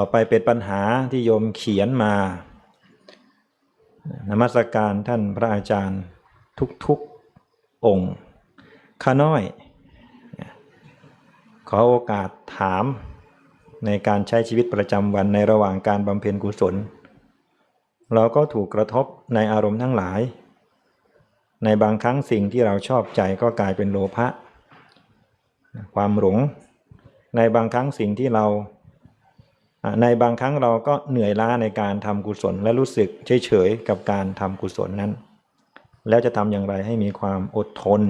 ต่อไปเป็นปัญหาที่โยมเขียนมานมัสการท่านพระอาจารย์ทุกๆองค์ข้าน้อย ขอโอกาสถามในการใช้ชีวิตประจำวันในระหว่างการบำเพ็ญกุศล เราก็ถูกกระทบในอารมณ์ทั้งหลาย ในบางครั้งสิ่งที่เราชอบใจก็กลายเป็นโลภะความหลงในบางครั้งสิ่งที่เรา ในบางครั้งเราก็เหนื่อยล้าในการทำกุศล และรู้สึกเฉยๆกับการทำกุศลนั้น แล้วจะทำอย่างไรให้มีความอดทน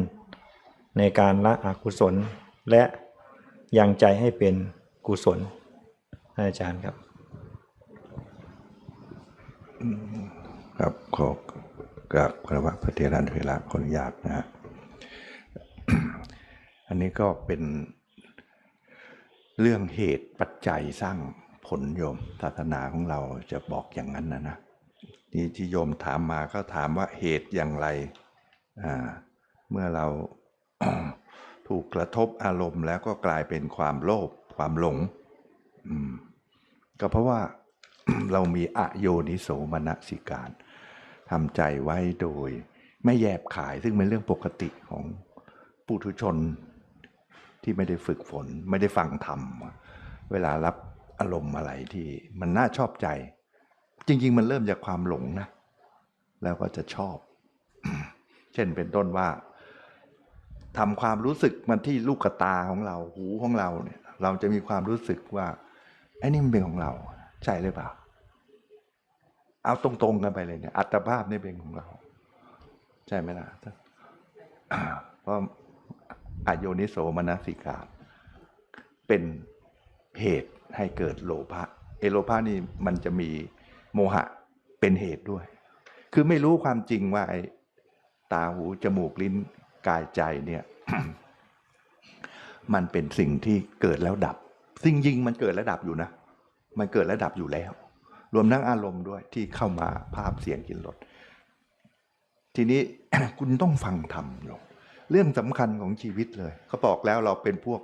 ในการละอกุศล และยังใจให้เป็นกุศลอาจารย์ครับ ครับขอกราบคารวะพระเทรันเวลาขออนุญาตนะฮะอันนี้ก็เป็นเรื่องเหตุปัจจัยสร้าง ผลโยมศาสนาของเราจะบอกอย่างนั้นนะนะนี่ที่โยมถามมาก็ถามว่าเหตุอย่างไรเมื่อเราถูกกระทบอารมณ์แล้วก็กลายเป็นความโลภความหลงก็เพราะว่าเรามีอโยนิโสมนสิการทำใจไว้โดย ไม่แยบขายซึ่งเป็นเรื่องปกติของปุถุชนที่ไม่ได้ฝึกฝน ไม่ได้ฟังธรรม เวลารับ อารมณ์อะไรที่มันน่าชอบใจ จริง ๆ มันเริ่มจากความหลงนะ แล้วก็จะชอบ เช่นเป็นต้นว่าทำความรู้สึกมันที่ลูกตาของเรา หูของเราเนี่ย เราจะมีความรู้สึกว่าไอ้นี่มันเป็นของเรา ใช่หรือเปล่า เอาตรงๆกันไปเลยเนี่ย อัตภาพนี่เป็นของเรา ใช่ไหมล่ะเพราะอโยนิโสมนสิกาเป็นเหตุ ให้เกิดโลภะเอโลภะนี่มันจะมีโมหะเป็นเหตุด้วย คือไม่รู้ความจริงว่าไอ้ตาหูจมูกลิ้นกายใจเนี่ยมันเป็นสิ่งที่เกิดแล้วดับ สิ่งยิงมันเกิดแล้วดับอยู่นะ มันเกิดแล้วดับอยู่แล้ว รวมทั้งอารมณ์ด้วยที่เข้ามาภาพเสียงกลินรสทีนี้คุณต้องฟังธรรมโยเรื่องสำคัญของชีวิตเลยเขาบอกแล้วเราเป็นพวก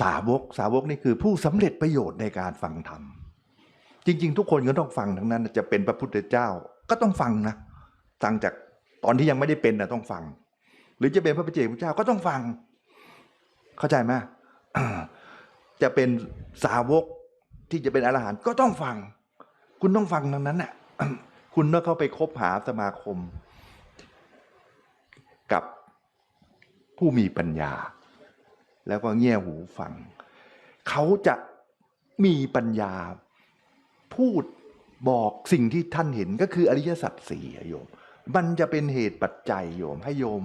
สาวกสาวกนี่คือผู้สำเร็จประโยชน์ในการฟังธรรม จริง ๆ ทุกคนก็ต้องฟังทั้งนั้น จะเป็นพระพุทธเจ้าก็ต้องฟังนะฟังจากตอนที่ยังไม่ได้เป็นนะต้องฟัง หรือจะเป็นพระปเจกพุทธเจ้าก็ต้องฟัง เข้าใจไหมจะเป็นสาวกที่จะเป็นอรหันต์ก็ต้องฟัง คุณต้องฟังดังนั้นน่ะคุณต้องเข้าไปคบหาสมาคม กับผู้มีปัญญา แล้วก็เงี่ยหูฟัง เขาจะมีปัญญาพูดบอกสิ่งที่ท่านเห็นก็คืออริยสัจสี่โยม มันจะเป็นเหตุปัจจัยโยมให้โยม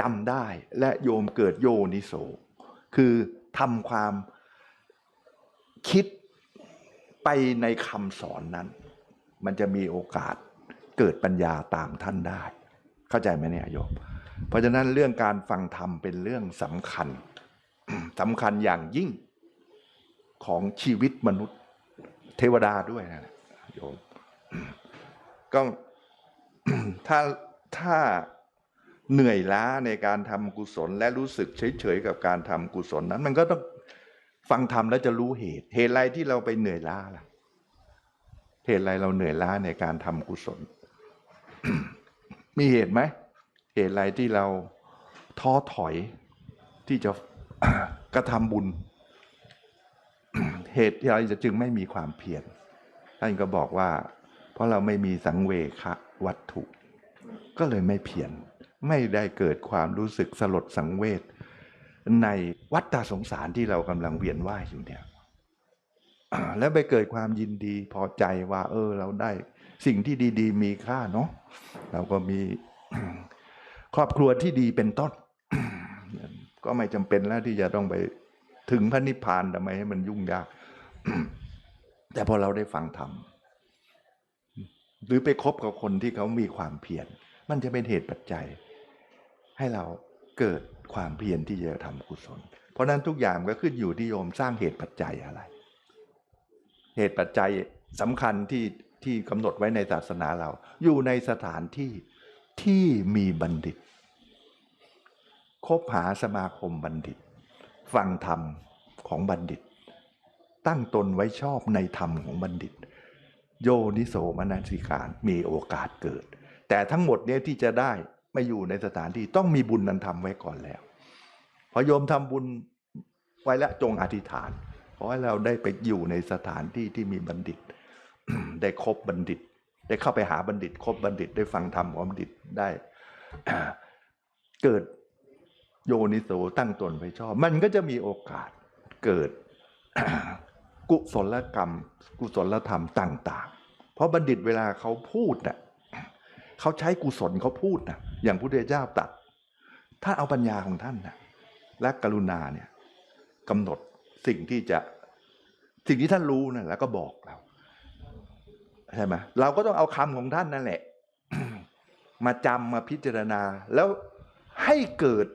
จำได้และโยมเกิดโยนิโส คือทำความคิดไปในคำสอนนั้น มันจะมีโอกาสเกิดปัญญาตามท่านได้ เข้าใจไหมเนี่ยโยม เพราะฉะนั้นเรื่องการฟังธรรมเป็นเรื่องสำคัญสำคัญอย่างยิ่งของชีวิตมนุษย์ เทวดาด้วยนะโยมก็ถ้าถ้าเหนื่อยล้าในการทำกุศล และรู้สึกเฉยๆกับการทำกุศลนั้น มันก็ต้องฟังธรรมแล้วจะรู้เหตุ เหตุอะไรที่เราไปเหนื่อยล้าล่ะ เหตุอะไรเราเหนื่อยล้าในการทำกุศล มีเหตุไหม เหตุอะไรที่เราท้อถอยที่จะกระทำบุญ เหตุอะไรจะจึงไม่มีความเพียรท่านก็บอกว่า เพราะเราไม่มีสังเวคะวัตถุ ก็เลยไม่เพียรไม่ได้เกิดความรู้สึกสลดสังเวชในวัฏฏสงสารที่เรากำลังเวียนว่ายอยู่เนี่ยแล้วไปเกิดความยินดีพอใจว่า เออ เราได้สิ่งที่ดี ๆ มีค่าเนาะเราก็มี ครอบครัวที่ดีเป็นต้น ก็ไม่จำเป็นแล้วที่จะต้องไปถึงพระนิพพานทำไมให้มันยุ่งยาก แต่พอเราได้ฟังธรรมหรือไปคบกับคนที่เขามีความเพียรมันจะเป็นเหตุปัจจัย ให้เราเกิดความเพียรที่จะทำกุศล เพราะฉะนั้นทุกอย่างก็ขึ้นอยู่ที่โยมสร้างเหตุปัจจัยอะไร เหตุปัจจัยสำคัญที่ที่กำหนดไว้ในศาสนาเรา อยู่ในสถานที่ ที่มีบัณฑิต คบหาสมาคมบัณฑิต ฟังธรรมของบัณฑิต ตั้งตนไว้ชอบในธรรมของบัณฑิต โยนิโสมนสิการมีโอกาสเกิด แต่ทั้งหมดเนี้ยที่จะได้ไม่อยู่ในสถานที่ต้องมีบุญนั้นทำไว้ก่อนแล้ว พอโยมทำบุญไว้แล้วจงอธิษฐานขอให้เราได้ไปอยู่ในสถานที่ที่มีบัณฑิต ได้คบบัณฑิต ได้เข้าไปหาบัณฑิตคบบัณฑิตได้ฟังธรรมของบัณฑิตได้ เกิดโยนิโสตั้งตนไปชอบ มันก็จะมีโอกาสเกิดกุศลกรรม กุศลธรรมต่าง ๆ เพราะบัณฑิตเวลาเขาพูดน่ะเขาใช้กุศลเขาพูดนะอย่างพระพุทธเจ้าตรัดถ้าเอาปัญญาของท่านนะและกรุณาเนี่ยกำหนดสิ่งที่จะสิ่งที่ท่านรู้นั่นแล้วก็บอกเรา ใช่ไหมเราก็ต้องเอาคำของท่านนั่นแหละ มาจำมาพิจารณา แล้วให้เกิด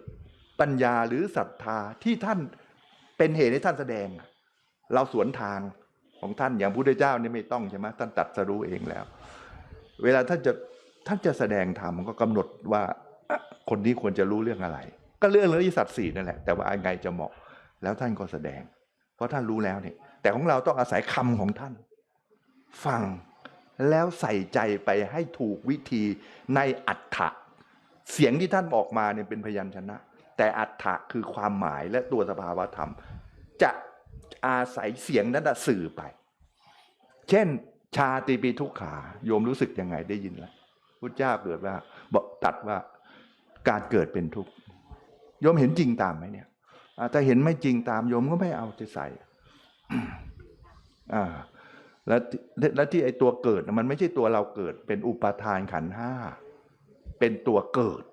ปัญญาหรือศรัทธาที่ท่านเป็นเหตุให้ท่านแสดง เราสวนทางของท่านอย่างพระพุทธเจ้านี่ไม่ต้องใช่ไหมท่านตัดสรู้เองแล้ว เวลาท่านจะท่านจะแสดงธรรมก็กำหนดว่าคนนี้ควรจะรู้เรื่องอะไร ก็เรื่องอริยสัจสี่นั่นแหละ แต่ว่าไงจะเหมาะ แล้วท่านก็แสดง เพราะท่านรู้แล้วเนี่ยแต่ของเราต้องอาศัยคำของท่าน ฟัง แล้วใส่ใจไปให้ถูกวิธีในอัฏฐะเสียงที่ท่านออกมาเนี่ยเป็นพยัญชนะ แต่อัฏฐะคือความหมายและตัวสภาวธรรม จะอาศัยเสียงนั้นสื่อไป เช่น ชาติปีทุกขาโยมรู้สึกยังไงได้ยินแล้วพุทธเจ้าเกิดว่าบอกตัดว่าการเกิดเป็นทุกข์โยมเห็นจริงตามไหมเนี่ยถ้าเห็นไม่จริงตามโยมก็ไม่เอาจะใส่อ่า แล้วที่แล้วที่ไอตัวเกิดมันไม่ใช่ตัวเราเกิด เป็นอุปทานขันห้าเป็นตัวเกิด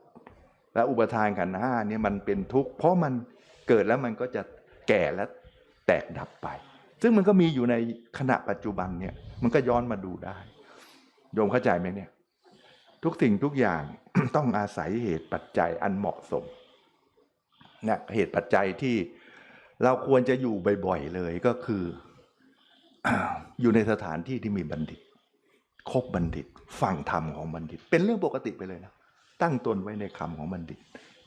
และอุปทานขันห้าเนี่ยมันเป็นทุกข์เพราะมันเกิดแล้วมันก็จะแก่และแตกดับไป ซึ่งมันก็มีอยู่ในขณะปัจจุบันเนี่ยมันก็ย้อนมาดูได้โยมเข้าใจไหมเนี่ย ทุกสิ่งทุกอย่างต้องอาศัยเหตุปัจจัยอันเหมาะสมนะเหตุปัจจัยที่เราควรจะอยู่บ่อยๆเลยก็คือ อยู่ในสถานที่ที่มีบัณฑิต คบบัณฑิต ฟังธรรมของบัณฑิต เป็นเรื่องปกติไปเลยนะ ตั้งตนไว้ในคำของบัณฑิต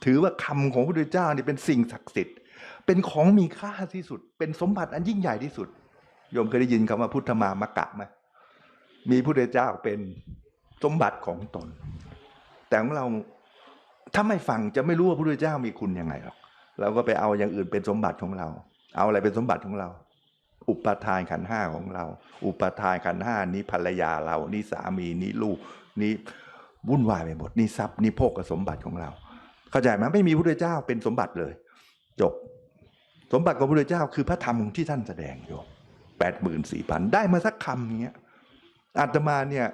ถือว่าคำของพระพุทธเจ้านี่เป็นสิ่งศักดิ์สิทธิ์ เป็นของมีค่าที่สุด เป็นสมบัติอันยิ่งใหญ่ที่สุด โยมเคยได้ยินคำว่าพุทธมามกะไหมมีพระพุทธเจ้าเป็นสมบัติของตน แต่ของเราถ้าไม่ฟังจะไม่รู้ว่าพระพุทธเจ้ามีคุณยังไงหรอก เราก็ไปเอาอย่างอื่นเป็นสมบัติของเรา เอาอะไรเป็นสมบัติของเรา อุปทานขันห้าของเรา อุปทานขันห้านี้ภรรยาเรานี่สามีนี่ลูกนี่วุ่นวายไปหมดนี่ทรัพย์นี่โภคสมบัติของเรา เข้าใจไหมไม่มีพระเจ้าเป็นสมบัติเลยจบสมบัติของพระเจ้าคือพระธรรมที่ท่านแสดงโยมแปดหมื่นสี่พันได้มาสักคำอย่างเงี้ยอาตมาเนี่ย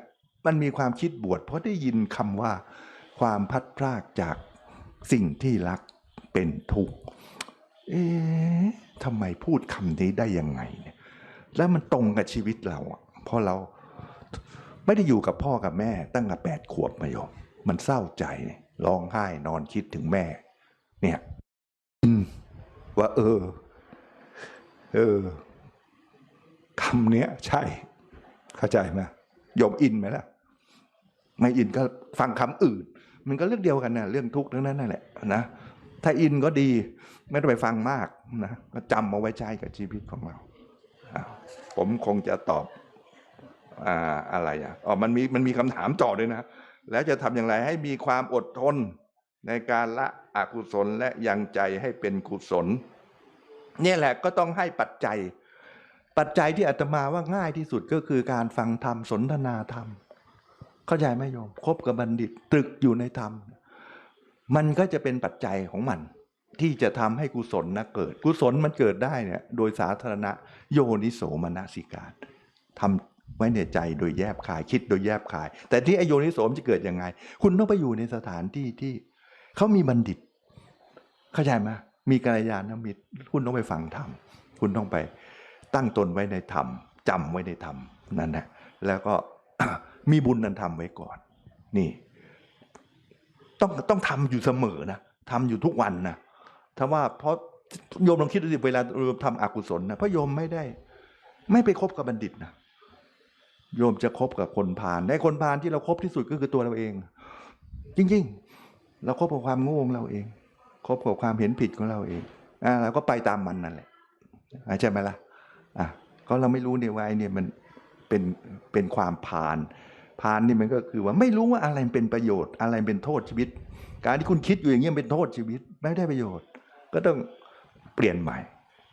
มันมีความคิดบวชเพราะได้ยินคำว่า ความพัดพรากจากสิ่งที่รักเป็นทุกข์เอ๊ะ ทำไมพูดคำนี้ได้ยังไงเนี่ยแล้วมันตรงกับชีวิตเราอะเพราะเราไม่ได้อยู่กับพ่อกับแม่ ตั้งแต่แปดขวบมาโยมมันเศร้าใจร้องไห้นอนคิดถึงแม่ เนี่ยว่า เออ เออคำเนี้ย ใช่ เข้าใจไหมยมอินไหมล่ะ ไม่อินก็ฟังคำอื่น มันก็เรื่องเดียวกันนะเรื่องทุกข์ทั้งนั้นนั่นแหละนะถ้าอินก็ดี ไม่ต้องไปฟังมาก นะก็จำเอาไว้ใช้กับชีวิตของเรา ผมคงจะตอบอ่าอะไรอะอ๋อมันมีมันมีคำถามต่อด้วยนะ แล้วจะทำอย่างไรให้มีความอดทนในการละอกุศลและยังใจให้เป็นกุศลเนี่ยแหละก็ต้องให้ปัจจัย ปัจจัยที่อาตมาว่าง่ายที่สุดก็คือการฟังธรรมสนทนาธรรม เข้าใจไหมโยมคบกับบัณฑิตตรึกอยู่ในธรรม มันก็จะเป็นปัจจัยของมัน ที่จะทำให้กุศลนะเกิด กุศลมันเกิดได้เนี่ยโดยสาธารณะโยนิโสมนสิการทำไว้ในใจโดยแยบคายคิดโดยแยบคาย แต่ที่ไอโยนิโสมนจะเกิดยังไง คุณต้องไปอยู่ในสถานที่ที่เขามีบัณฑิต เข้าใจไหมมีกัลยาณมิตรคุณต้องไปฟังธรรมคุณต้องไปตั้งตนไว้ในธรรมจำไว้ในธรรมนั่นแหละแล้วก็มีบุญนั้นทำไว้ก่อน นี่ ต้องต้องทำอยู่เสมอนะทำอยู่ทุกวันนะ ถ้าว่าเพราะโยมลองคิดดูสิเวลาโยมทำอกุศลนะเพราะโยมไม่ได้ ไม่ไปคบกับบัณฑิตนะโยมจะคบกับคนพาลในคนพาลที่เราคบที่สุดก็คือตัวเราเอง จริง ๆ เราคบกับความโง่ของเราเองคบกับความเห็นผิดของเราเองอ่าเราก็ไปตามมันนั่นแหละใช่ไหมล่ะอะก็เราไม่รู้เนี่ยว่าไอ้เนี่ยมันเป็นเป็นความพานพานนี่มันก็คือว่าไม่รู้ว่าอะไรเป็นประโยชน์ อะไรเป็นโทษชีวิต การที่คุณคิดอยู่อย่างเงี้ยเป็นโทษชีวิต ไม่ได้ประโยชน์ ก็ต้องเปลี่ยนใหม่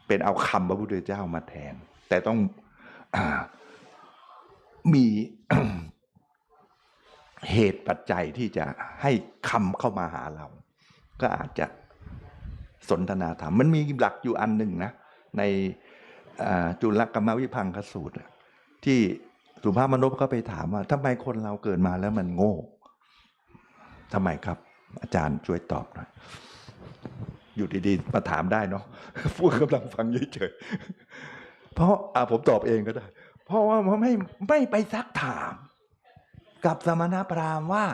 เป็นเอาคำพระพุทธเจ้ามาแทน แต่ต้องอมีเหตุปัจจัยที่จะให้คำเข้ามาหาเรา ก็อาจจะสนทนาธรรมมันมีหลักอยู่อันหนึ่งนะ ในจุลกรรมวิพังคสูตร ที่สุภาพมนุษย์ก็ไปถามว่าทำไมคนเราเกิดมาแล้วมันโง่ทำไมครับ อาจารย์ช่วยตอบหน่อย อยู่ดีๆ มาถามได้เนาะพูดกำลังฟังเฉยๆเพราะอ่าผมตอบเองก็ได้ เพราะว่ามันไม่ไม่ไปซักถาม กับสมณพราหมณ์ว่า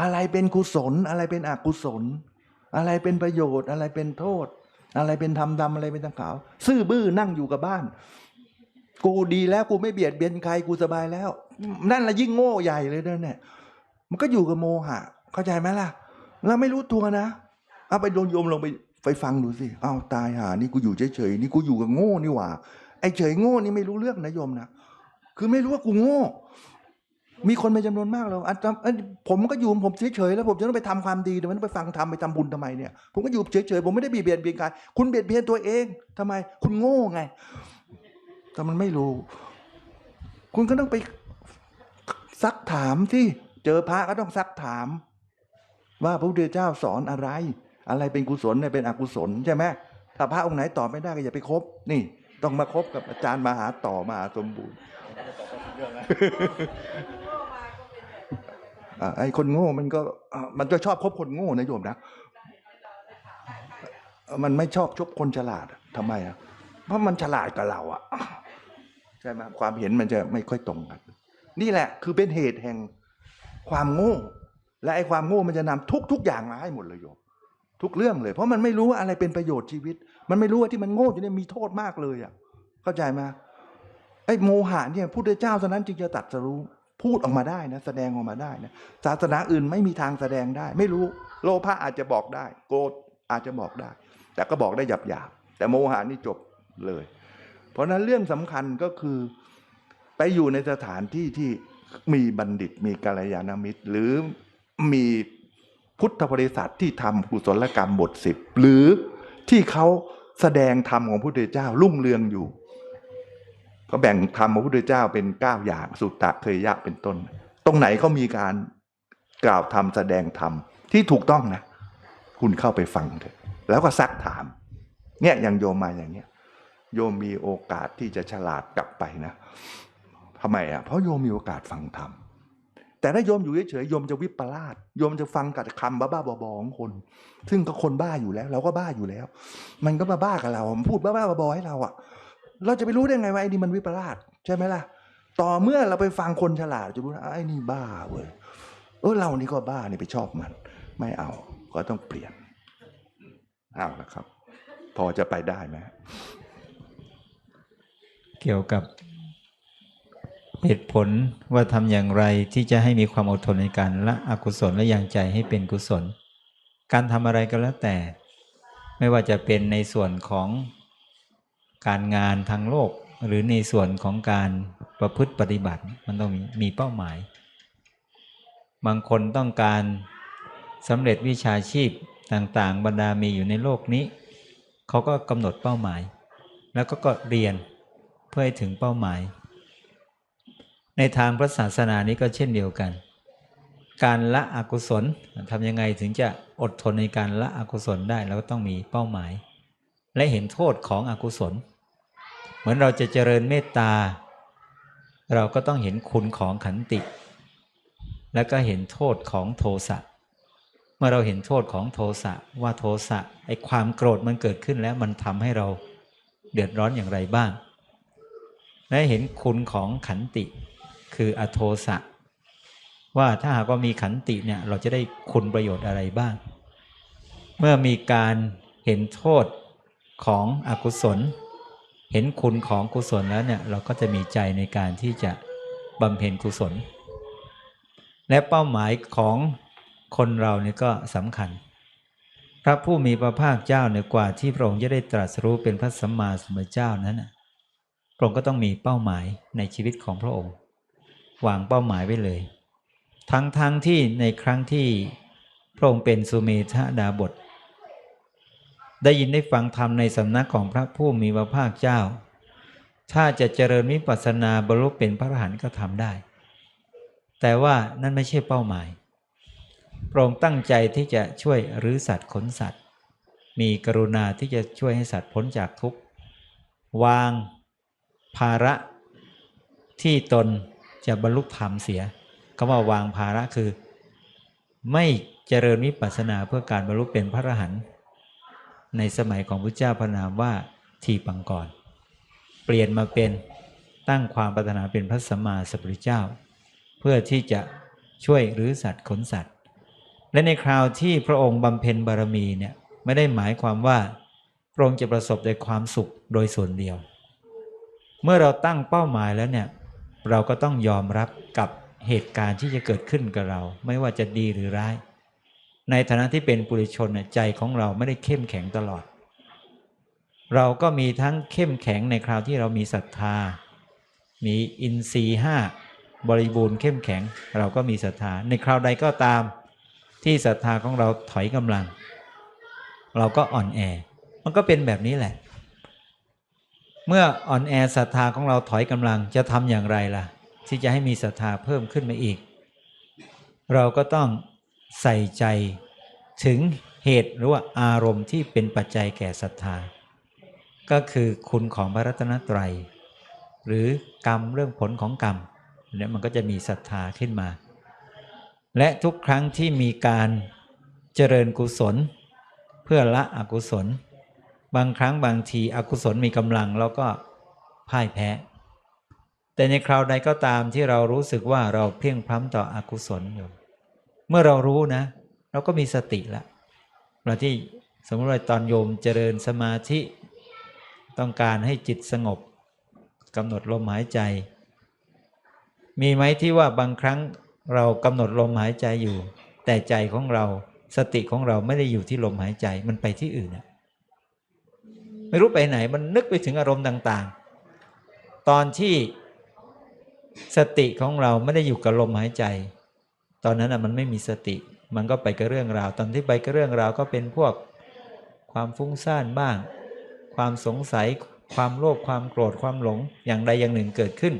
อะไรเป็นกุศล อะไรเป็นอกุศล อะไรเป็นประโยชน์ อะไรเป็นโทษ อะไรเป็นธรรมดำอะไรเป็นทางขาว ซื่อบื้อนั่งอยู่กับบ้าน กูดีแล้วกูไม่เบียดเบียนใครกูสบายแล้ว นั่นละยิ่งโง่ใหญ่เลยนั่นแหละมันก็อยู่กับโมหะ เข้าใจไหมล่ะเราไม่รู้ตัวนะเอาไปโดนโยมลงไป ไปฟังดูสิอ้าวตายหานี่กูอยู่เฉยๆนี่กูอยู่กับโง่นี่หว่า ไอ้เฉยโง่นี่ไม่รู้เรื่องนะโยมนะคือไม่รู้ว่ากูโง่ มีคนเป็นจำนวนมากเลยอาจารย์เอ้ยผมก็อยู่ผมเฉยๆแล้วผมจะต้องไปทำความดีทำไมต้องไปฟังทำไปทำบุญทำไมเนี่ย ผมก็อยู่เฉยๆผมไม่ได้เบียดเบียนเบียนใครคุณเบียดเบียนตัวเองทำไม คุณโง่ไง แต่มันไม่รู้ คุณก็ต้องไปซักถามที่เจอพระก็ต้องซักถาม ว่าพระพุทธเจ้าสอนอะไร อะไรเป็นกุศลอะไรเป็นอกุศลใช่ไหมถ้าพระองค์ไหนตอบไม่ได้ก็อย่าไปคบนี่ต้องมาคบกับอาจารย์มหาต่อมหาสมบูรณ์ไอ้คนโง่มันก็มันจะชอบคบคนโง่นะโยมนะมันไม่ชอบชบคนฉลาดอะทำไมอะเพราะมันฉลาดกับเราอะใช่ไหมความเห็นมันจะไม่ค่อยตรงกันนี่แหละ คือเป็นเหตุแห่งความโง่ และไอ้ความโง่มันจะนำทุกทุกอย่างมาให้หมดเลยโยม ทุกเรื่องเลย เพราะมันไม่รู้ว่าอะไรเป็นประโยชน์ชีวิต มันไม่รู้ว่าที่มันโง่อยู่เนี่ยมีโทษมากเลยอะเข้าใจไหมไอ้โมหะเนี่ยพุทธเจ้าเท่านั้นจึงจะตัดสรู้พูดออกมาได้นะแสดงออกมาได้นะศาสนาอื่นไม่มีทางแสดงได้ ไม่รู้โลภะอาจจะบอกได้ โกรธอาจจะบอกได้ แต่ก็บอกได้หยาบหยาบๆแต่โมหะนี่จบเลย เพราะฉะนั้นเรื่องสำคัญก็คือไปอยู่ในสถานที่ที่มีบัณฑิตมีกัลยาณมิตร หรือมี พุทธบริษัทที่ทำกุศลกรรมบทสิบหรือที่เขาแสดงธรรมของพระพุทธเจ้ารุ่งเรืองอยู่ก็แบ่งธรรมของพระพุทธเจ้าเป็นเก้าอย่างสุตตะเคยยะเป็นต้น ตรงไหนเขามีการกล่าวธรรมแสดงธรรมที่ถูกต้องนะ คุณเข้าไปฟังเถอะแล้วก็ซักถาม เนี่ยอย่างโยมมาอย่างเนี้ยโยมมีโอกาสที่จะฉลาดกลับไปนะทำไมอะเพราะโยมมีโอกาสฟังธรรม แต่ถ้าโยมอยู่เฉยๆโยมจะวิปลาสโยมจะฟังกับคำบ้าๆบอๆของคน ซึ่งก็คนบ้าอยู่แล้ว เราก็บ้าอยู่แล้ว มันก็มาบ้ากับเราพูดบ้าๆบอๆให้เราอะ เราจะไปรู้ได้ไงว่าไอ้นี่มันวิปลาสใช่ไหมล่ะ ต่อเมื่อเราไปฟังคนฉลาดจะรู้นะไอ้นี่บ้าเว้ยเออเรานี่ก็บ้านี่ไปชอบมัน ไม่เอาก็ต้องเปลี่ยนเอาละครับ พอจะไปได้ไหมเกี่ยวกับ เหตุผลว่าทำอย่างไรที่จะให้มีความอดทนในการละอกุศลและยังใจให้เป็นกุศล การทำอะไรก็แล้วแต่ ไม่ว่าจะเป็นในส่วนของการงานทางโลก หรือในส่วนของการประพฤติปฏิบัติมันต้องมีมีเป้าหมาย บางคนต้องการสำเร็จวิชาชีพต่างๆ บรรดามีอยู่ในโลกนี้ เขาก็กำหนดเป้าหมาย แล้วก็ก็เรียนเพื่อให้ถึงเป้าหมาย ในทางพระศาสนานี้ก็เช่นเดียวกัน การละอกุศลทำยังไงถึงจะอดทนในการละอกุศลได้เราก็ต้องมีเป้าหมาย และเห็นโทษของอกุศล เหมือนเราจะเจริญเมตตา เราก็ต้องเห็นคุณของขันติ แล้วก็เห็นโทษของโทสะเมื่อเราเห็นโทษของโทสะว่าโทสะไอความโกรธมันเกิดขึ้นแล้วมันทำให้เราเดือดร้อนอย่างไรบ้าง และเห็นคุณของขันติ คืออโทสะว่าถ้าหากว่ามีขันติเนี่ยเราจะได้คุณประโยชน์อะไรบ้าง เมื่อมีการเห็นโทษของอกุศล เห็นคุณของกุศลแล้วเนี่ยเราก็จะมีใจในการที่จะบำเพ็ญกุศล และเป้าหมายของคนเราเนี่ยก็สำคัญ พระผู้มีพระภาคเจ้าเนี่ยกว่าที่พระองค์จะได้ตรัสรู้เป็นพระสัมมาสัมพุทธเจ้านั้นพระองค์ก็ต้องมีเป้าหมายในชีวิตของพระองค์ วางเป้าหมายไว้เลย ทั้งทั้งที่ในครั้งที่พระองค์เป็นสุเมธาดาบท ได้ยินได้ฟังธรรมในสำนักของพระผู้มีพระภาคเจ้า ถ้าจะเจริญวิปัสสนาบรรลุเป็นพระอรหันต์ก็ทำได้ แต่ว่านั่นไม่ใช่เป้าหมายพระองค์ตั้งใจที่จะช่วยรื้อสัตว์ขนสัตว์ มีกรุณาที่จะช่วยให้สัตว์พ้นจากทุกข์ วางภาระที่ตน จะบรรลุธรรมเสียคำว่าวางภาระคือ ไม่เจริญวิปัสสนาเพื่อการบรรลุเป็นพระอรหันต์ในสมัยของพระเจ้าพระนามว่าทีปังกร เปลี่ยนมาเป็นตั้งความปรารถนาเป็นพระสัมมาสัมพุทธเจ้า เพื่อที่จะช่วยหรือสัตว์ขนสัตว์ และในคราวที่พระองค์บำเพ็ญบารมีเนี่ยไม่ได้หมายความว่าพระองค์จะประสบแต่ความสุขโดยส่วนเดียว เมื่อเราตั้งเป้าหมายแล้วเนี่ย เราก็ต้องยอมรับกับเหตุการณ์ที่จะเกิดขึ้นกับเรา ไม่ว่าจะดีหรือร้าย ในฐานะที่เป็นปุถุชนใจของเราไม่ได้เข้มแข็งตลอด เราก็มีทั้งเข้มแข็งในคราวที่เรามีศรัทธา มีอินทรีห้าบริบูรณ์เข้มแข็ง เราก็มีศรัทธา ในคราวใดก็ตาม ที่ศรัทธาของเราถอยกำลัง เราก็อ่อนแอ มันก็เป็นแบบนี้แหละ เมื่ออ่อนแอศรัทธาของเราถอยกำลังจะทำอย่างไรล่ะ ที่จะให้มีศรัทธาเพิ่มขึ้นมาอีก เราก็ต้องใส่ใจถึงเหตุหรือว่าอารมณ์ที่เป็นปัจจัยแก่ศรัทธา ก็คือคุณของพระรัตนตรัย หรือกรรมเรื่องผลของกรรมเนี่ยมันก็จะมีศรัทธาขึ้นมา และทุกครั้งที่มีการเจริญกุศล เพื่อละอกุศล บางครั้งบางทีอกุศลมีกำลังเราก็พ่ายแพ้ แต่ในคราวใดก็ตามที่เรารู้สึกว่าเราเพียงพล้ำต่ออกุศลอยู่ เมื่อเรารู้นะ เราก็มีสติละเราที่สมมติว่าตอนโยมเจริญสมาธิ ต้องการให้จิตสงบกำหนดลมหายใจ มีไหมที่ว่าบางครั้งเรากำหนดลมหายใจอยู่ แต่ใจของเราสติของเราไม่ได้อยู่ที่ลมหายใจมันไปที่อื่นนะ ไม่รู้ไปไหน มันนึกไปถึงอารมณ์ต่าง ๆ ตอนที่สติของเราไม่ได้อยู่กับลมหายใจ ตอนนั้นอะมันไม่มีสติ มันก็ไปกับเรื่องราว ตอนที่ไปกับเรื่องราวก็เป็นพวกความฟุ้งซ่านบ้าง ความสงสัย ความโลภ ความโกรธ ความหลง อย่างใดอย่างหนึ่งเกิดขึ้น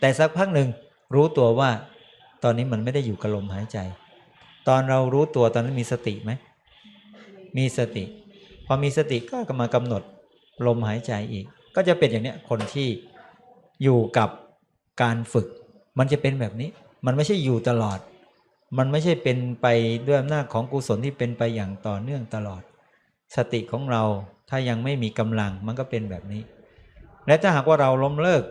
แต่สักพักหนึ่งรู้ตัวว่า ตอนนี้มันไม่ได้อยู่กับลมหายใจ ตอนเรารู้ตัวตอนนั้นมีสติไหม มีสติ พอมีสติก็มากำหนดลมหายใจอีก ก็จะเป็นอย่างเนี้ยคนที่อยู่กับการฝึก มันจะเป็นแบบนี้ มันไม่ใช่อยู่ตลอด มันไม่ใช่เป็นไปด้วยอำนาจของกุศลที่เป็นไปอย่างต่อเนื่องตลอด สติของเราถ้ายังไม่มีกำลังมันก็เป็นแบบนี้ และถ้าหากว่าเราล้มเลิก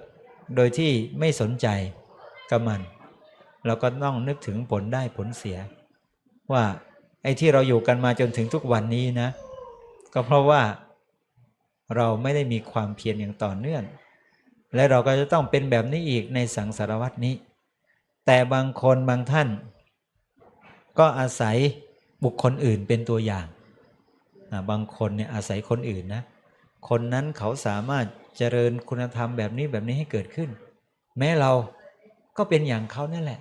โดยที่ไม่สนใจกับมัน เราก็ต้องนึกถึงผลได้ผลเสีย ว่าไอ้ที่เราอยู่กันมาจนถึงทุกวันนี้นะ ก็เพราะว่าเราไม่ได้มีความเพียรอย่างต่อเนื่อง และเราก็จะต้องเป็นแบบนี้อีกในสังสารวัตนี้ แต่บางคนบางท่าน ก็อาศัยบุคคลอื่นเป็นตัวอย่างบางคนเนี่ยอาศัยคนอื่นนะ คนนั้นเขาสามารถเจริญคุณธรรมแบบนี้แบบนี้ให้เกิดขึ้น แม้เราก็เป็นอย่างเขานั่นแหละ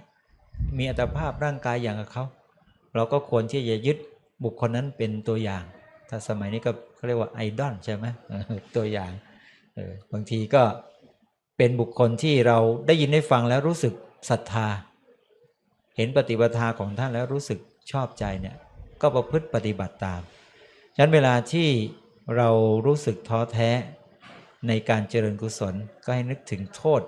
มีอัตภาพร่างกายอย่างกับเขา เราก็ควรที่จะยึดบุคคลนั้นเป็นตัวอย่าง ถ้าสมัยนี้ก็เขาเรียกว่าไอดอลใช่ไหมตัวอย่างบางทีก็เป็นบุคคลที่เราได้ยินได้ฟังแล้วรู้สึกศรัทธา เห็นปฏิปทาของท่านแล้วรู้สึกชอบใจเนี่ยก็ประพฤติปฏิบัติตามฉะนั้นเวลาที่เรารู้สึกท้อแท้ในการเจริญกุศลก็ให้นึกถึงโทษ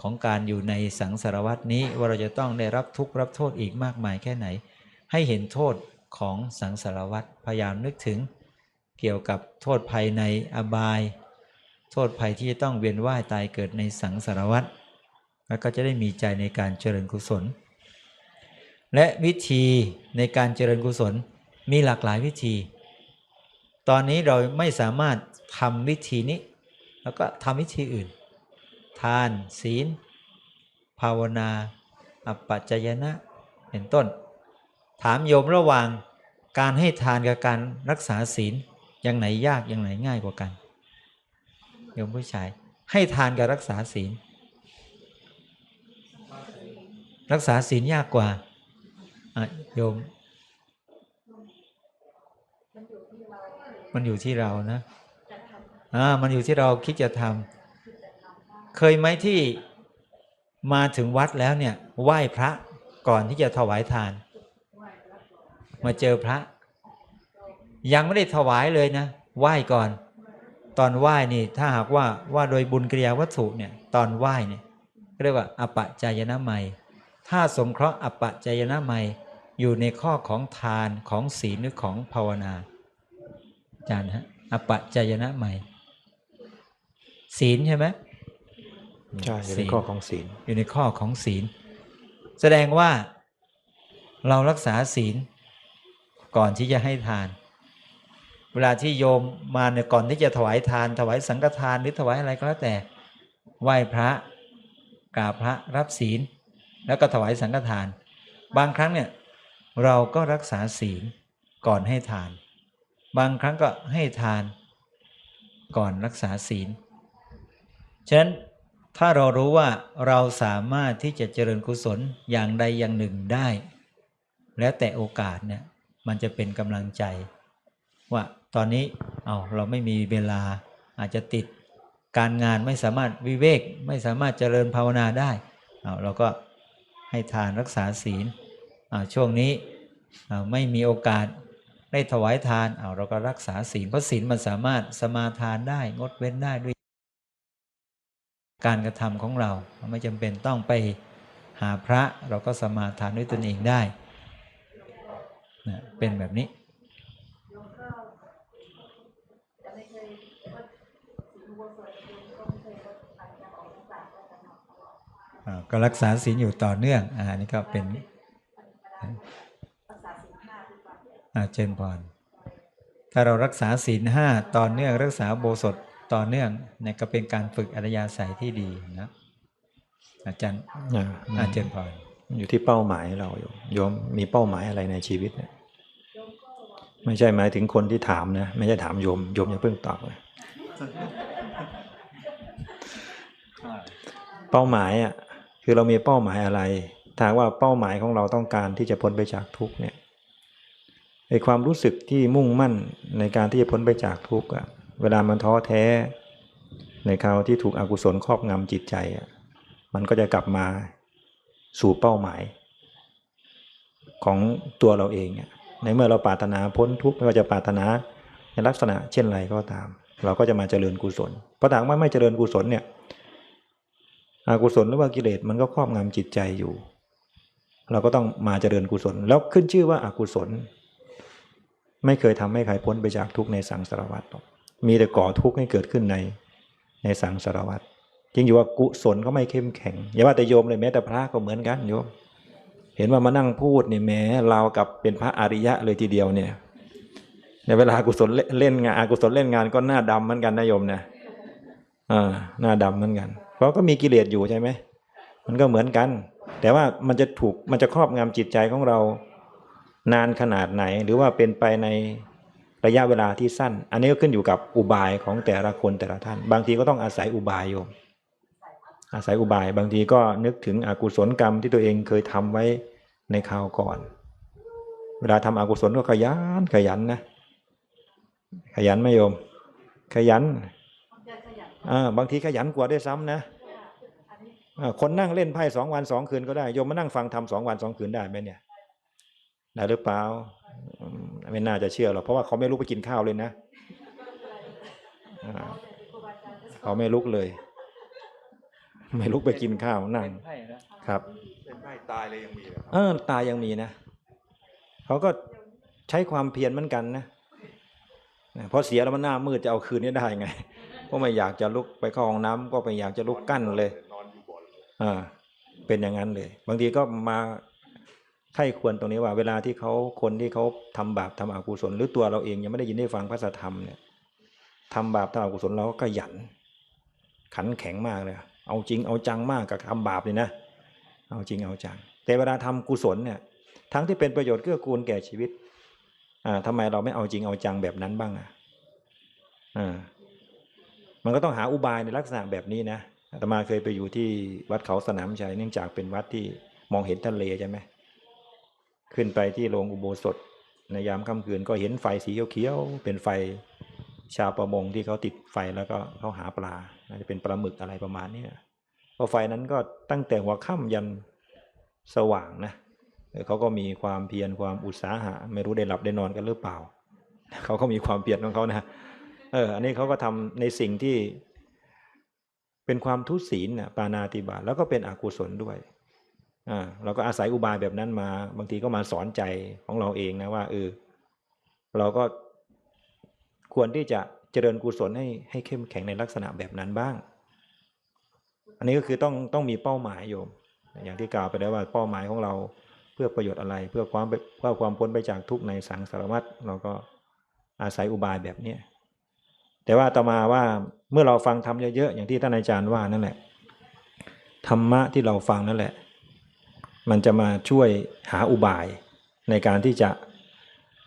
ของการอยู่ในสังสารวัตนี้ว่าเราจะต้องได้รับทุกข์รับโทษอีกมากมายแค่ไหน ให้เห็นโทษ ของสังสารวัตรพยายามนึกถึงเกี่ยวกับโทษภัยในอบาย โทษภัยที่จะต้องเวียนว่ายตายเกิดในสังสารวัตรแล้วก็จะได้มีใจในการเจริญกุศล และวิธีในการเจริญกุศลมีหลากหลายวิธี ตอนนี้เราไม่สามารถทำวิธีนี้ แล้วก็ทำวิธีอื่น ทาน ศีล ภาวนา อัปปัจจยนะ เป็นต้น ถามโยมระหว่างการให้ทานกับการรักษาศีลอย่างไหนยากอย่างไหนง่ายกว่ากัน โยมผู้ชาย ให้ทานกับรักษาศีล รักษาศีลยากกว่าโยม มันอยู่ที่เรานะอ่ามันอยู่ที่เราคิดจะทำเคยไหมที่มาถึงวัดแล้วเนี่ยไหว้พระก่อนที่จะถวายทาน มาเจอพระ ยังไม่ได้ถวายเลยนะไหว้ก่อน ตอนไหว้นี่ถ้าหากว่าว่าโดยบุญกิริยาวัตถุเนี่ยตอนไหว้เนี่ยเรียกว่าอปปะจายนะไมยถ้าสงเคราะห์อปปะจายนะไมยอยู่ในข้อของทานของศีลหรือของภาวนาอาจารย์ฮะอปปะจายนะใหม่ ศีลใช่ไหมใช่อยู่ในศีลข้อของศีลอยู่ในข้อของศีล แสดงว่าเรารักษาศีล ก่อนที่จะให้ทาน เวลาที่โยมมาเนี่ยก่อนที่จะถวายทาน ถวายสังฆทานหรือถวายอะไรก็แล้วแต่ ไหว้พระกราบพระรับศีล แล้วก็ถวายสังฆทาน บางครั้งเนี่ยเราก็รักษาศีลก่อนให้ทาน บางครั้งก็ให้ทาน ก่อนรักษาศีล ฉะนั้นถ้าเรารู้ว่าเราสามารถที่จะเจริญกุศลอย่างใดอย่างหนึ่งได้ แล้วแต่โอกาสเนี่ย มันจะเป็นกำลังใจ ว่าตอนนี้เอาเราไม่มีเวลาอาจจะติดการงานไม่สามารถวิเวก ไม่สามารถเจริญภาวนาได้เอาเราก็ให้ทานรักษาศีลอ่าช่วงนี้อ่าไม่มีโอกาสได้ถวายทานเอาเราก็รักษาศีลเพราะศีลมันสามารถสมาทานได้งดเว้นได้ด้วย การกระทำของเราไม่จำเป็นต้องไปหาพระเราก็สมาทานด้วยตนเองได้ นะเป็นแบบนี้อ่าก็รักษาศีลอยู่ต่อเนื่องอ่านี่ก็เป็นอ่าเจนพรถ้าเรารักษาศีลห้าต่อเนื่องรักษาโบสถต่อเนื่องเนี่ยก็เป็นการฝึกอัธยาศัยที่ดีนะอาจารย์อ่าอาเจนพร อยู่ที่เป้าหมายเราโยมโยมมีเป้าหมายอะไรในชีวิตเนี่ยไม่ใช่หมายถึงคนที่ถามนะ ไม่ใช่ถามโยมโยมอย่าเพิ่งตอบเลยเป้าหมายอะคือเรามีเป้าหมายอะไรถ้าว่าเป้าหมายของเราต้องการที่จะพ้นไปจากทุกเนี่ยไอความรู้สึกที่มุ่งมั่นในการที่จะพ้นไปจากทุกอะเวลามันท้อแท้ ในคราวที่ถูกอกุศลครอบงำจิตใจอะมันก็จะกลับมา สู่เป้าหมาย ของตัวเราเองอะในเมื่อเราปรารถนาพ้นทุกข์ไม่ว่าจะปรารถนาในลักษณะเช่นไรก็ตาม เราก็จะมาเจริญกุศลเพราะถ้าหากว่าไม่เจริญกุศลเนี่ยอกุศลหรือว่ากิเลสมันก็ครอบงำจิตใจอยู่ เราก็ต้องมาเจริญกุศล แล้วขึ้นชื่อว่าอากุศล ไม่เคยทำให้ใครพ้นไปจากทุกข์ในสังสารวัฏหรมีแต่ก่อทุกข์ให้เกิดขึ้นในในสังสารวัฏ จริงอยู่ว่ากุศลก็ไม่เข้มแข็งอย่าว่าแต่โยมเลยแม้แต่พระก็เหมือนกันโยมเห็นว่ามานั่งพูดเนี่ยแม้เรากับเป็นพระอริยะเลยทีเดียวเนี่ยในเวลากุศลเล่นงานอกุศลเล่นงานก็หน้าดำเหมือนกันนะโยมนะอ่าหน้าดำเหมือนกันเพราะก็มีกิเลสอยู่ใช่ไหมมันก็เหมือนกัน แต่ว่ามันจะถูกมันจะครอบงำจิตใจของเรานานขนาดไหน หรือว่าเป็นไปในระยะเวลาที่สั้น อันนี้ก็ขึ้นอยู่กับอุบายของแต่ละคนแต่ละท่าน บางทีก็ต้องอาศัยอุบายโยม อาศัยอุบายบางทีก็นึกถึงอกุศลกรรมที่ตัวเองเคยทำไว้ในคราวก่อน เวลาทำอกุศลก็ขยันขยันนะ ขยันไหมโยม ขยันอ่าบางทีขยันกว่าได้วยซ้ำนะอ่าคนนั่งเล่นไพ่สองวันสองคืนก็ได้โยมมานั่งฟังทำสองวันสองคืนได้ไหมเนี่ยได้หรือเปล่าอืมไม่น่าจะเชื่อหรอกเพราะว่าเขาไม่ลุกไปกินข้าวเลยนะอ่าเขาไม่ลุกเลย ไม่ลุกไปกินข้าวนั่งครับเป็นไม้ตายเลยยังมีเลยครับเออตายังมีนะเขาก็ใช้ความเพียรเหมือนกันนะนะเพราะเสียแล้วมันหน้ามืดจะเอาคืนนี้ได้ไงก็ไม่อยากจะลุกไปเข้าห้องน้ำก็ไม่อยากจะลุกกั้นเลยนอนอยู่บ่อนเลยอ่าเป็นอย่างนั้นเลย บางทีก็มาไข้ควรตรงนี้ว่า เวลาที่เขาคนที่เขาทำบาปทำอกุศล หรือตัวเราเองยังไม่ได้ยินได้ฟังพระธรรมเนี่ยทำบาปทำอกุศลเราก็ขยัน ขันแข็งมากเลย เอาจริงเอาจังมากกับทำบาปเลยนะ เอาจริงเอาจัง แต่เวลาทำกุศลเนี่ยทั้งที่เป็นประโยชน์เกื้อกูลแก่ชีวิตอ่าทำไมเราไม่เอาจริงเอาจังแบบนั้นบ้างอะอ่ามันก็ต้องหาอุบายในลักษณะแบบนี้นะอาตมาเคยไปอยู่ที่วัดเขาสนามชัยเนื่องจากเป็นวัดที่มองเห็นทะเลใช่ไหมขึ้นไปที่โรงอุโบสถในยามค่ำคืนก็เห็นไฟสีเขียวๆเป็นไฟ ชาวประมงที่เขาติดไฟแล้วก็เขาหาปลาน่าจะเป็นปลาหมึกอะไรประมาณนี้พอไฟนั้นก็ตั้งแต่หัวค่ำยันสว่างนะเขาก็มีความเพียรความอุตสาหะ ไม่รู้ได้หลับได้นอนกันหรือเปล่า เขาก็มีความเพียรของเขานะเอออันนี้เขาก็ทำในสิ่งที่ เป็นความทุศีลนะปานาติบาแล้วก็เป็นอกุศลด้วยอ่าเราก็อาศัยอุบายแบบนั้นมา บางทีก็มาสอนใจของเราเองนะว่าเออเราก็ ควรที่จะเจริญกุศลให้ให้เข้มแข็งในลักษณะแบบนั้นบ้าง อันนี้ก็คือต้องต้องมีเป้าหมายโยม อย่างที่กล่าวไปแล้วว่าเป้าหมายของเราเพื่อประโยชน์อะไร เพื่อความเพื่อความพ้นไปจากทุกในสังสารวัฏเราก็อาศัยอุบายแบบเนี้แต่ว่าต่อมาว่าเมื่อเราฟังทำเยอะๆอย่างที่ท่านอาจารย์ว่านั่นแหละธรรมะที่เราฟังนั่นแหละ มันจะมาช่วยหาอุบายในการที่จะ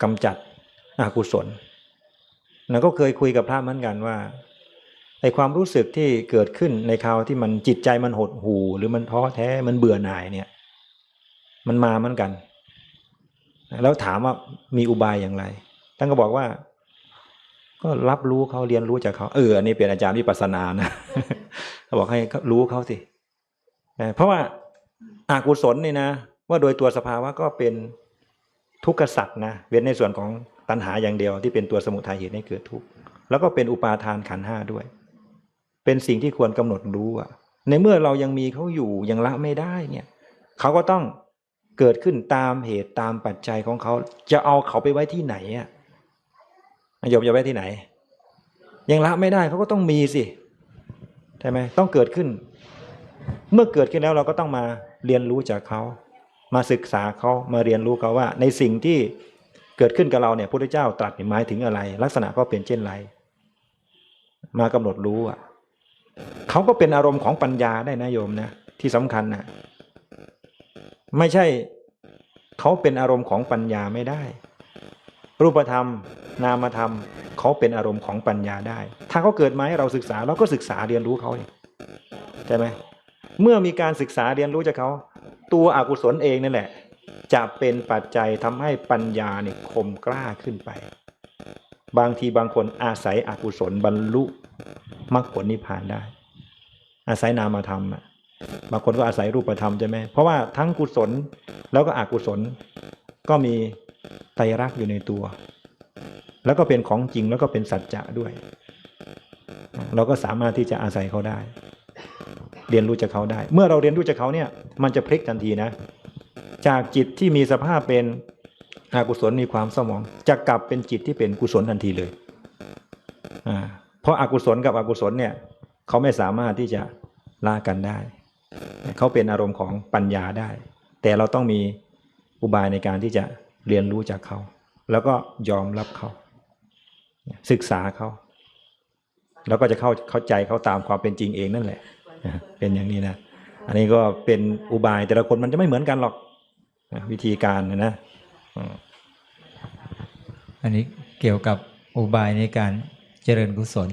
กำจัดอกุศล แล้วก็เคยคุยกับพระเหมือนกันว่าไอความรู้สึกที่เกิดขึ้นในคราวที่มันจิตใจมันหดหู่ หรือมันท้อแท้มันเบื่อหน่ายเนี่ย มันมาเหมือนกัน แล้วถามว่ามีอุบายอย่างไรท่านก็บอกว่า ก็รับรู้เขาเรียนรู้จากเขาเอออันนี้เป็นอาจารย์วิปัสสนานะเขาบอกให้รู้เขาสิเออเพราะว่าอากุศลนี่นะ ว่าโดยตัวสภาวะก็เป็นทุกขสัตว์นะเว้นในส่วนของ ตัณหาอย่างเดียวที่เป็นตัวสมุทัยเหตุให้เกิดทุกข์แล้วก็เป็นอุปาทานขันห้าด้วย เป็นสิ่งที่ควรกำหนดรู้อะในเมื่อเรายังมีเขาอยู่ยังละไม่ได้เนี่ยเขาก็ต้องเกิดขึ้นตามเหตุตามปัจจัยของเขาจะเอาเขาไปไว้ที่ไหนอะโยมจะไว้ที่ไหน ยังละไม่ได้เขาก็ต้องมีสิใช่ไหมต้องเกิดขึ้น เมื่อเกิดขึ้นแล้วเราก็ต้องมาเรียนรู้จากเขามาศึกษาเขามาเรียนรู้เขาว่า ในสิ่งที่ เกิดขึ้นกับเราเนี่ยพระพุทธเจ้าตรัสหมายถึงอะไร ลักษณะก็เป็นเช่นไร มากำหนดรู้อะเขาก็เป็นอารมณ์ของปัญญาได้นะโยมนะที่สำคัญนะไม่ใช่เขาเป็นอารมณ์ของปัญญาไม่ได้ รูปธรรม นามธรรม เขาเป็นอารมณ์ของปัญญาได้ ถ้าเขาเกิดมาให้เราศึกษาเราก็ศึกษาเรียนรู้เขาเใช่ไหมเมื่อมีการศึกษาเรียนรู้จากเขา ตัวอกุศลเองนั่นแหละ จะเป็นปัจจัยทำให้ปัญญาเนี่ยคมกล้าขึ้นไป บางทีบางคนอาศัยอกุศลบรรลุมรรคผลนิพพานได้ อาศัยนามธรรมบางคนก็อาศัยรูปธรรมใช่ไหมเพราะว่าทั้งกุศลแล้วก็อกุศลก็มีไตรลักษ์อยู่ในตัว แล้วก็เป็นของจริงแล้วก็เป็นสัจจะด้วย เราก็สามารถที่จะอาศัยเขาได้ เรียนรู้จากเขาได้ เมื่อเราเรียนรู้จากเขาเนี่ย มันจะพลิกทันทีนะ จากจิตที่มีสภาพเป็นอกุศลมีความเศร้ามอง จะกลับเป็นจิตที่เป็นกุศลทันทีเลยอ่าเพราะอากุศลกับอกุศลเนี่ยเขาไม่สามารถที่จะละกันได้ เขาเป็นอารมณ์ของปัญญาได้ แต่เราต้องมีอุบายในการที่จะเรียนรู้จากเขา แล้วก็ยอมรับเขา ศึกษาเขา แล้วก็จะเข้าเข้าใจเขาตามความเป็นจริงเองนั่นแหละ เป็นอย่างนี้นะ อันนี้ก็เป็นอุบายแต่ละคนมันจะไม่เหมือนกันหรอก วิธีการนะนะอันนี้เกี่ยวกับอุบายในการเจริญกุศล